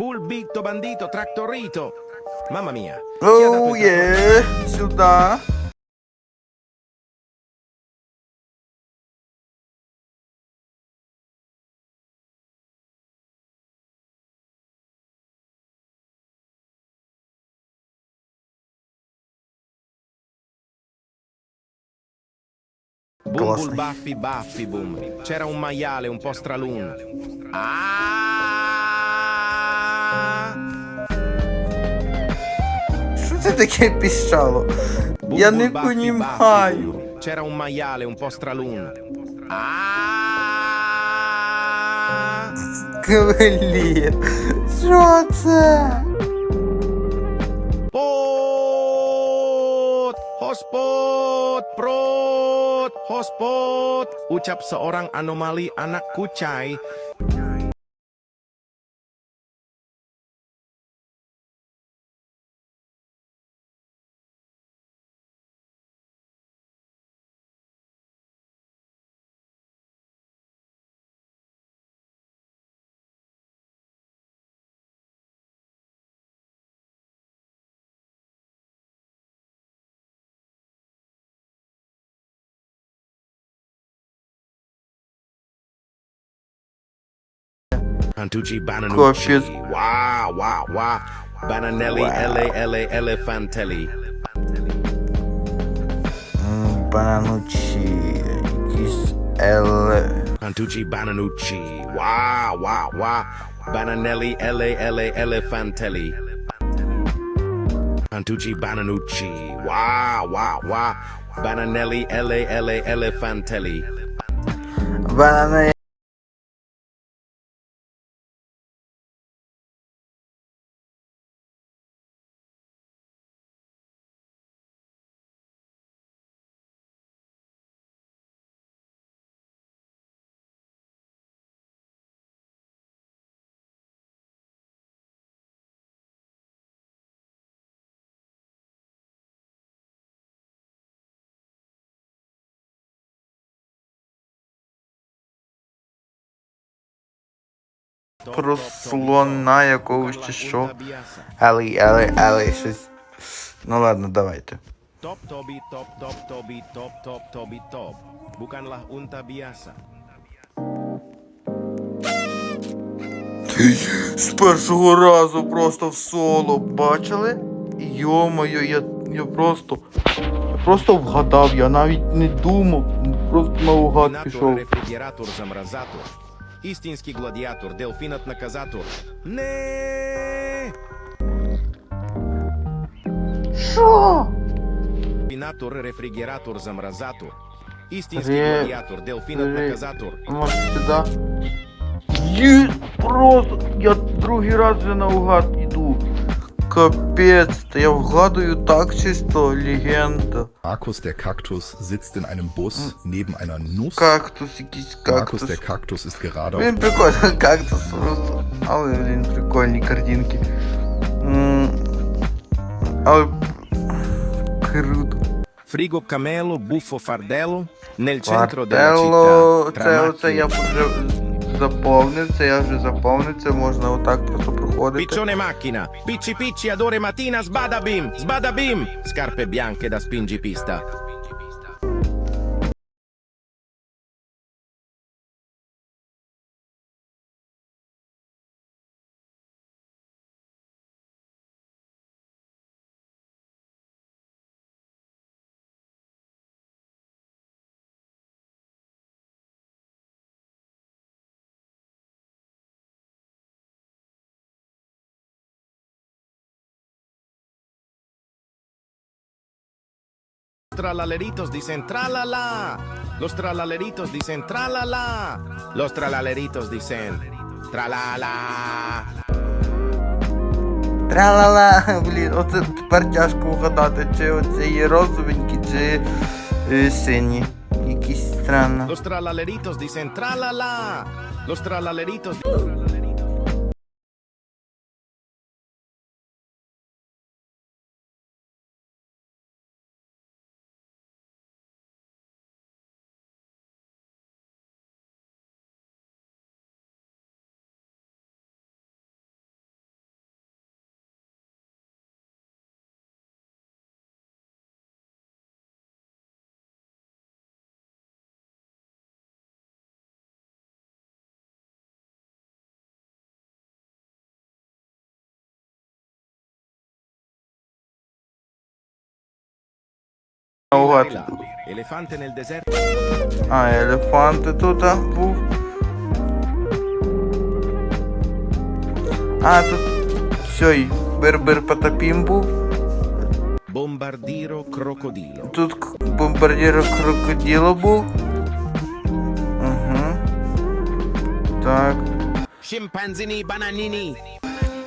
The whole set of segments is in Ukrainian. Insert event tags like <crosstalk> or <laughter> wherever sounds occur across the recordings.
Bulbito, bandito, trattorito. Mamma mia. chi ha dato Оу il є, сюди. Bum Класний. bul baffi baffi bum. C'era un maiale un po' stralun. Ah! Що це таке піщало? Bum Я не понімаю. C'era un maiale un po' stralun. Ah! Блін. Що це? Hospot! Prot! Hospot! Ucap seorang anomali anak kucai Antucci Bananu. Cautious. Wow, wow, wow. Bananelli, wow. LA, LA, Elefantelli. Mm, Bananucci. Is L. Antucci Bananucci. Wow, wow, wow. Bananelli, LA, LA, Elefantelli. Antucci Bananucci. Wow, wow, wow. Bananelli, LA, LA, Elefantelli. Bananelli. Про слона якогось чи що. Еле, еле, еле, щось. Ну ладно, давайте. Top Tobi, top top Tobi, top top Tobi top. Bukanlah unta biasa. З першого разу просто в соло бачили? Йо-моє, я, я просто. Я просто вгадав, я навіть не думав, просто наугад пішов. refrigerator zamrazator. Istinski gladiator, delfinat nakazator. Ne! Що? Finator refrigerator zamrazator. Istinski Ре- gladiator, delfinat ре- nakazator. Може сюди? Є, просто, я другий раз вже наугад іду. Капець, я вгадую так чисто, легенда. Markus der Kaktus sitzt in einem Bus neben einer Nuss. Кактус, якийсь Markus кактус. der Kaktus ist gerade auf Блін, прикольно, кактус просто. Але, блін, прикольні картинки. М, Але круто. Frigo camelo, buffo fardello. Nel centro della Вартело, città. tra це оце я macchine. вже заповнив, це я вже заповнив, це можна отак просто Odete. Piccione macchina, picci picci ad ore mattina, sbada bim, sbada bim, scarpe bianche da spingipista. Tralaleritos dicen tralala. Los tralaleritos dicen tralala. Los tralaleritos dicen tralala. Тра-ла-ла, <laughs> блін, оце тепер тяжко вгадати, чи оце є розовенькі, чи е, сині. Якісь странно. Los tralaleritos dicen tralala. Los tralaleritos. Наугад. Elefante nel deserto. А, елефанти тут а, був. А, тут цей Бербер Потапім був. Bombardiro crocodilo. Тут к- бомбардір крокодило був. Угу. Так. Scimpanzini bananini.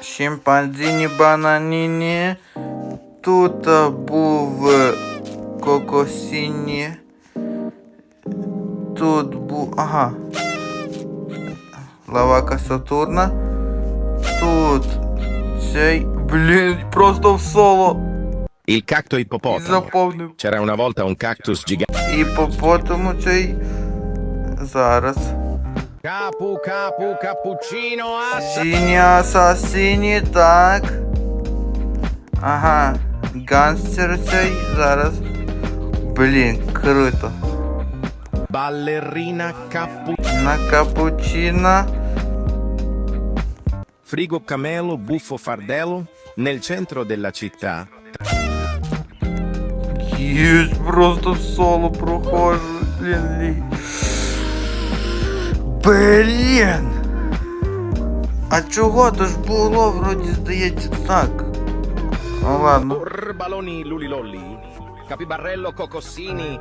Шимпанзіні бананіні. Тут був кокосіні. Тут був. Ага. Лавака Сатурна. Тут цей. Блін, просто в соло. Il cacto ippopotamo. заповнив. C'era una volta un cactus gigante. І по потому цей. Зараз. Capu, capu, cappuccino, assa. Сіні асасіні, так. Ага. Ганстер цей зараз. Блін, круто. Ballerina cappu. На капучино. Frigo camelo, buffo fardello. Nel centro della città. Єсть, просто в соло прохожу. Блін, лі. Блін. А чого? То ж було, вроді здається, так. Ну ладно. Burbaloni lulilolli. Capibarrello Cocossini.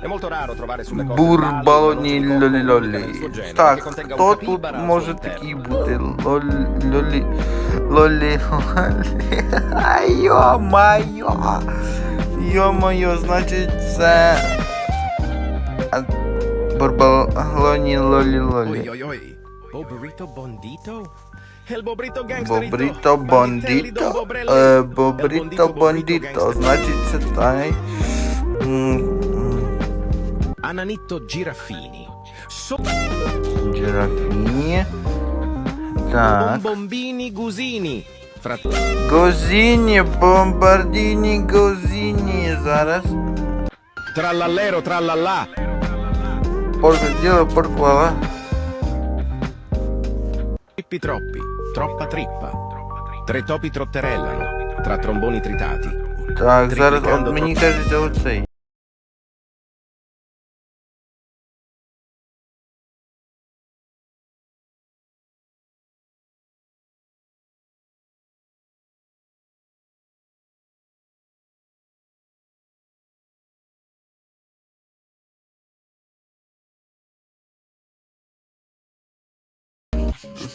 È molto raro trovare sulle cose Бурбалоні лолі лолі. Так, хто тут може такий бути? Лолі лолі лолі лолі. Йо-майо. Йо-майо, значить це Бурбалоні лолі лолі. Ой-ой-ой. Бобрito Bondito? Eh, bobrito Bondito? E, Bobrito Bondito, znači se taj... Mm. mm. Ananitto Giraffini. So... girafini. Tak. Bombini Gusini. Gosini, bombardini, gosini, zaraz. tra lallà! Porco Dio, porco Troppi troppi, troppa trippa. Tre topi trotterellano, tra tromboni tritati. Tak, zaraz.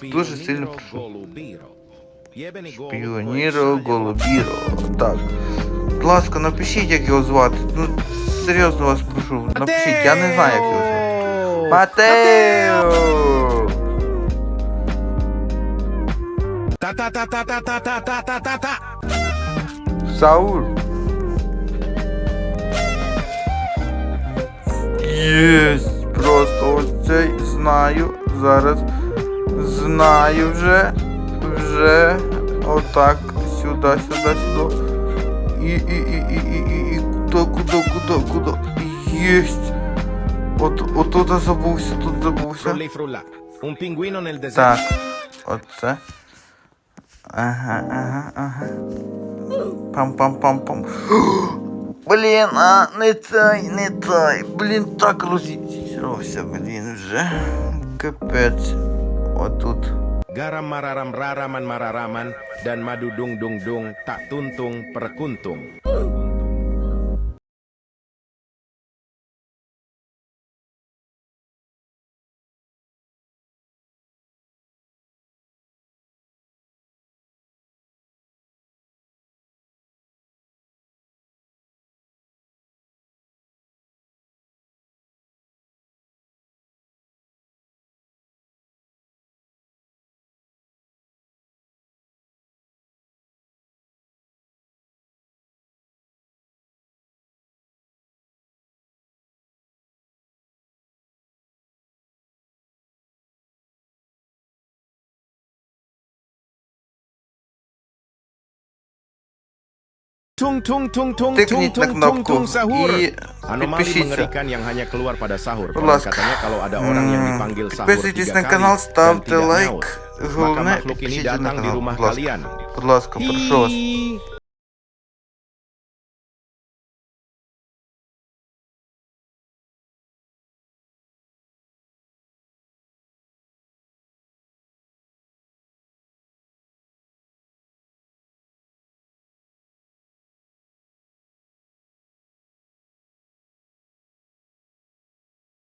Дуже сильно прошу. golubiro. Jebeni golub Піоніро koji Голубіро. Так. Будь ласка, напишіть, як його звати. Ну, серйозно вас прошу. Напишіть, я не знаю, як його звати. Матео! Ta. Саур. Єсть, просто оцей знаю. Зараз знаю вже. Вже. Отак. Сюди, сюди, сюди. І, і, і, і, і, і, і. Куди, куди, куди, куди. Єсть. От, забувся, тут забувся. Nel deserto. Так. Оце. Ага, ага, ага. Пам-пам-пам-пам. <gasps> Блін, а не той, не той. Блін, так розійшовся, блін, вже. Капець. otot. Garam mararam raraman mararaman dan madu dung dung dung tak tuntung perkuntung. Tung tung tung tung tung Тикніть на tung tung кнопку tung sahur. і Anomali підпишіться. mengerikan yang hanya keluar pada sahur. Будь Konon ласка. katanya kalau ada orang yang М, dipanggil sahur Підписуйтесь tiga на kali канал, dan ставте tidak лайк. nyaut, maka Головне, makhluk ini підпишіться на datang di канал, rumah будь ласка. kalian. Будь ласка, прошу вас. Hi.